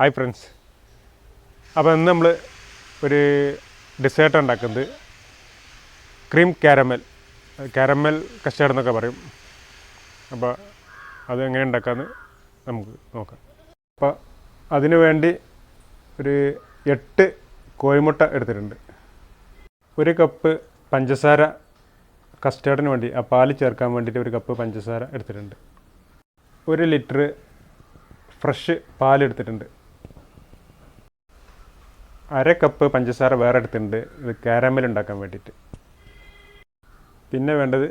Hi friends അപ്പോൾ ഇന്ന് നമ്മൾ ഒരു ഡിസേർട്ട് ഉണ്ടാക്കുന്നത് ക്രീം കാരമൽ കാരമൽ കസ്റ്റാർഡ് എന്നൊക്കെ പറയും. അപ്പോൾ അത് എങ്ങനെ ഉണ്ടാക്കാമെന്ന് നമുക്ക് നോക്കാം. അപ്പോൾ അതിനു വേണ്ടി ഒരു എട്ട് കോഴിമുട്ട എടുത്തിട്ടുണ്ട്. ഒരു കപ്പ് പഞ്ചസാര കസ്റ്റാർഡിന് വേണ്ടി ആ പാൽ ചേർക്കാൻ വേണ്ടിയിട്ട് ഒരു കപ്പ് പഞ്ചസാര എടുത്തിട്ടുണ്ട്. ഒരു ലിറ്റർ ഫ്രഷ് പാലെടുത്തിട്ടുണ്ട് അര കപ്പ് പഞ്ചസാര വേറെ എടുത്തിട്ടുണ്ട്. ഇത് കാരമൽ ഉണ്ടാക്കാൻ വേണ്ടിയിട്ട്. പിന്നെ വേണ്ടത്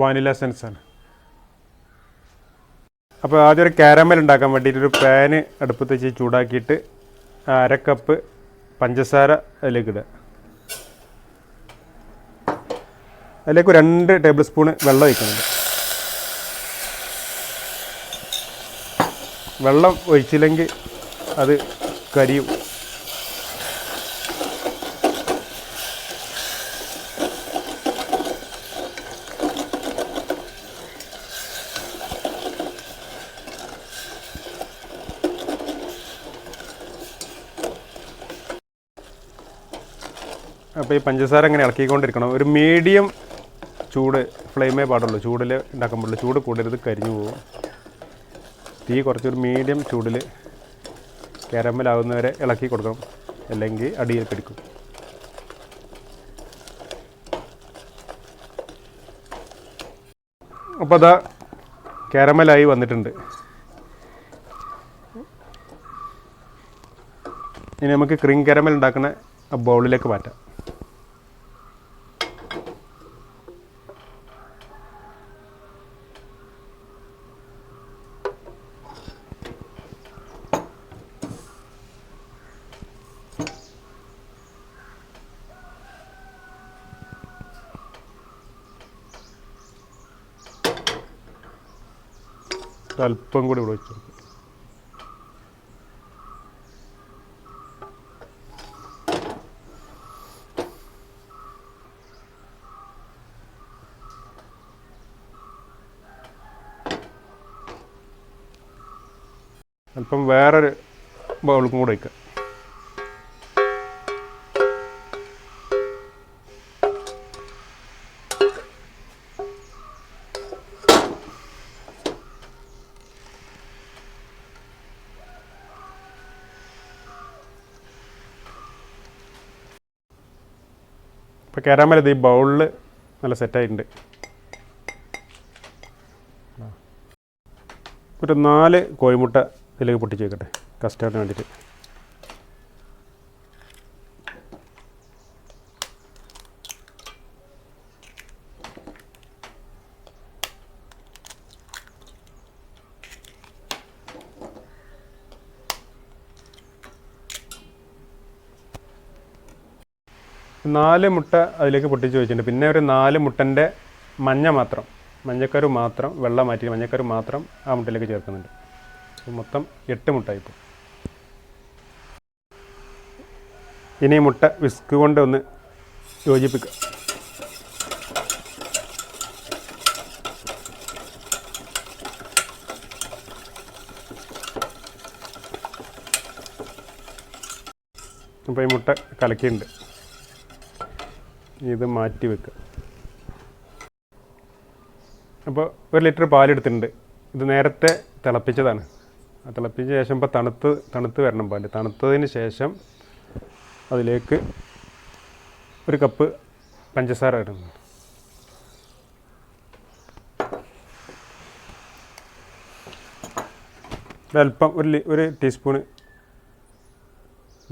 വാനില സെൻസാണ് അപ്പോൾ ആദ്യം ഒരു കാരമൽ ഉണ്ടാക്കാൻ വേണ്ടിയിട്ട് ഒരു പാന് അടുപ്പത്ത് വെച്ച് ചൂടാക്കിയിട്ട് അര കപ്പ് പഞ്ചസാര അതിലേക്ക് ഇടുക. അതിലേക്ക് രണ്ട് ടേബിൾ സ്പൂണ് വെള്ളം ഒഴിക്കുന്നുണ്ട്. വെള്ളം ഒഴിച്ചില്ലെങ്കിൽ അത് കരിയും അപ്പോൾ ഈ പഞ്ചസാര ഇങ്ങനെ ഇളക്കിക്കൊണ്ടിരിക്കണം. ഒരു മീഡിയം ചൂട് ഫ്ലെയിമേ പാടുള്ളൂ. ചൂടിൽ ഉണ്ടാക്കുമ്പോഴുള്ളൂ ചൂട് കൂടരുത് കരിഞ്ഞു പോകും തീ കുറച്ചൊരു മീഡിയം ചൂടിൽ കാരമലാവുന്നവരെ ഇളക്കി കൊടുക്കണം. അല്ലെങ്കിൽ അടിയിൽ പിടിക്കും. അപ്പോൾ അതാ കാരമലായി വന്നിട്ടുണ്ട്. ഇനി നമുക്ക് ക്രീം കാരമൽ ഉണ്ടാക്കുന്ന ബൗളിലേക്ക് മാറ്റാം. അല്പം കൂടി ഇവിടെ വെച്ചു. അല്പം വേറൊരു ബൗളും കൂടെ വയ്ക്കുക ഇപ്പോൾ ഇത് ഈ ബൗളിൽ നല്ല സെറ്റായിട്ടുണ്ട് ഒരു നാല് കോഴിമുട്ട ഇതിലേക്ക് പൊട്ടിച്ച് വെക്കട്ടെ കസ്റ്റേർഡിന് വേണ്ടിയിട്ട്. നാല് മുട്ട അതിലേക്ക് പൊട്ടിച്ച് വെച്ചിട്ടുണ്ട്. പിന്നെ ഒരു നാല് മുട്ടന്റെ മഞ്ഞ മാത്രം മഞ്ഞക്കരു മാത്രം വെള്ളം മാറ്റി മഞ്ഞക്കരു മാത്രം ആ മുട്ടയിലേക്ക് ചേർക്കുന്നുണ്ട്. മൊത്തം എട്ട് മുട്ട ഇപ്പോൾ ഇനി മുട്ട വിസ്ക് കൊണ്ട് ഒന്ന് യോജിപ്പിക്കുക അപ്പോൾ ഈ മുട്ട കലക്കിയിട്ടുണ്ട്. ഇത് മാറ്റി വെക്കുക. അപ്പോൾ ഒരു ലിറ്റർ പാലെടുത്തിട്ടുണ്ട്. ഇത് നേരത്തെ തിളപ്പിച്ചതാണ്. ആ തിളപ്പിച്ച ശേഷം ഇപ്പോൾ തണുത്ത് തണുത്ത് വരണം പാൽ. തണുത്തതിന് ശേഷം അതിലേക്ക് ഒരു കപ്പ് പഞ്ചസാര ഇടുന്നു. ഒരല്പം ഒരു ഒരു ടീസ്പൂണ്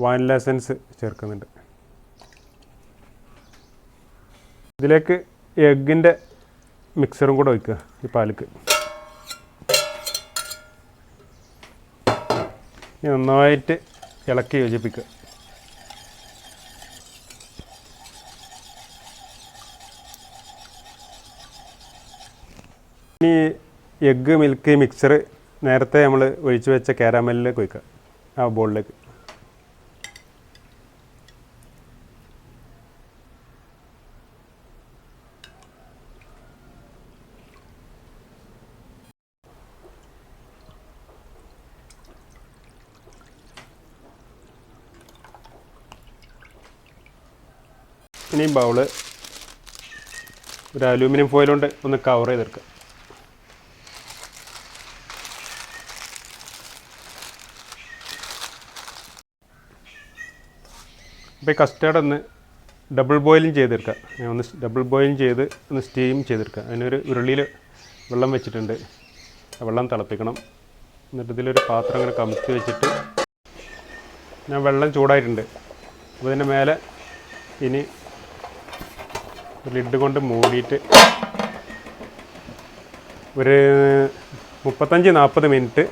വാനില എസൻസ് ചേർക്കുന്നുണ്ട്. ഇതിലേക്ക് എഗ്ഗിന്റെ മിക്സറും കൂടെ ഒഴിക്കുക ഈ പാലിക്ക്. നന്നായിട്ട് ഇളക്കി യോജിപ്പിക്കുക. ഇനി എഗ്ഗ് മിൽക്ക് മിക്സർ നേരത്തെ നമ്മൾ ഒഴിച്ചു വെച്ച കാരാമലിലേക്ക് ഒഴിക്കുക ആ ബോളിലേക്ക്. ഇനി ബൗൾ. ഒരു അലൂമിനിയം ഫോയിൽ കൊണ്ട് ഒന്ന് കവർ ചെയ്തെടുക്കുക അപ്പോൾ ഈ കസ്റ്റാർഡ് ഒന്ന് ഡബിൾ ബോയിലിംഗ് ചെയ്തെടുക്കുക ഞാൻ ഒന്ന് ഡബിൾ ബോയിലിംഗ് ചെയ്ത് ഒന്ന് സ്റ്റീം ചെയ്തെടുക്കുക അതിനൊരു ഉരുളിയിൽ വെള്ളം വെച്ചിട്ടുണ്ട്. വെള്ളം തിളപ്പിക്കണം. എന്നിട്ട് ഇതിലൊരു പാത്രം അങ്ങനെ കമുത്തി വെച്ചിട്ട് ഞാൻ വെള്ളം ചൂടായിട്ടുണ്ട്. അപ്പോൾ ഇതിന്റെ മേലെ ഇനി ലിഡ് കൊണ്ട് മൂടിയിട്ട് ഒരു മുപ്പത്തഞ്ച് നാൽപ്പത് മിനിറ്റ്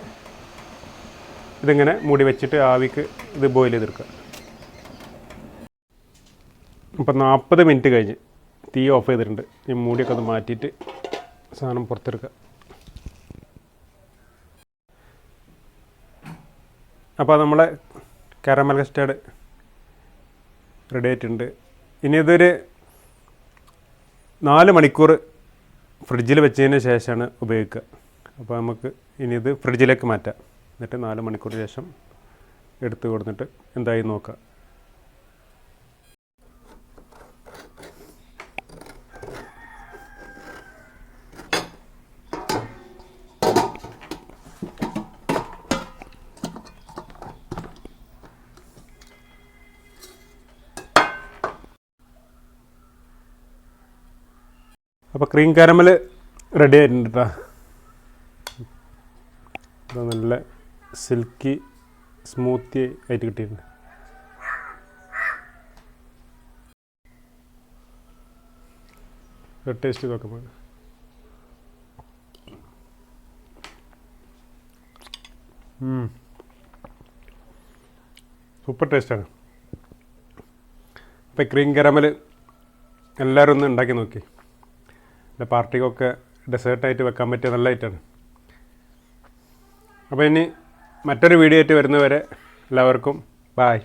ഇതിങ്ങനെ മൂടി വെച്ചിട്ട് ആവിക്ക് ഇത് ബോയിൽ ചെയ്തെടുക്കുക. ഇപ്പം നാൽപ്പത് മിനിറ്റ് കഴിഞ്ഞ് തീ ഓഫ് ചെയ്തിട്ടുണ്ട്. ഈ മൂടിയൊക്കെ ഒന്ന് മാറ്റിയിട്ട് സാധനം പുറത്തെടുക്കുക. അപ്പോൾ നമ്മളെ കാരമൽ കസ്റ്റാർഡ് റെഡി ആയിട്ടുണ്ട്. ഇനി ഇതൊരു നാല് മണിക്കൂർ ഫ്രിഡ്ജിൽ വെച്ചതിന് ശേഷമാണ് ഉപയോഗിക്കുക. അപ്പോൾ നമുക്ക് ഇനി ഇത് ഫ്രിഡ്ജിലേക്ക് മാറ്റാം. എന്നിട്ട് നാല് മണിക്കൂർ ശേഷം എടുത്ത് കൊടുത്തിട്ട് എന്തായി നോക്കാം. അപ്പോൾ ക്രീം കാരമൽ റെഡി ആയിട്ടുണ്ട് കേട്ടോ നല്ല സിൽക്കി സ്മൂത്തി ആയിട്ട് കിട്ടിയിട്ടുണ്ട്. ടേസ്റ്റ് നോക്കുമ്പോൾ സൂപ്പർ ടേസ്റ്റാണ് അപ്പോൾ ക്രീം കരമൽ എല്ലാവരും ഒന്ന് ഉണ്ടാക്കി നോക്കി. എന്റെ പാർട്ടിക്കൊക്കെ ഡെസേർട്ടായിട്ട് വെക്കാൻ പറ്റിയ നല്ല ഐറ്റമാണ്. അപ്പോൾ ഇനി മറ്റൊരു വീഡിയോ ആയിട്ട് വരുന്നവരെ എല്ലാവർക്കും ബായ്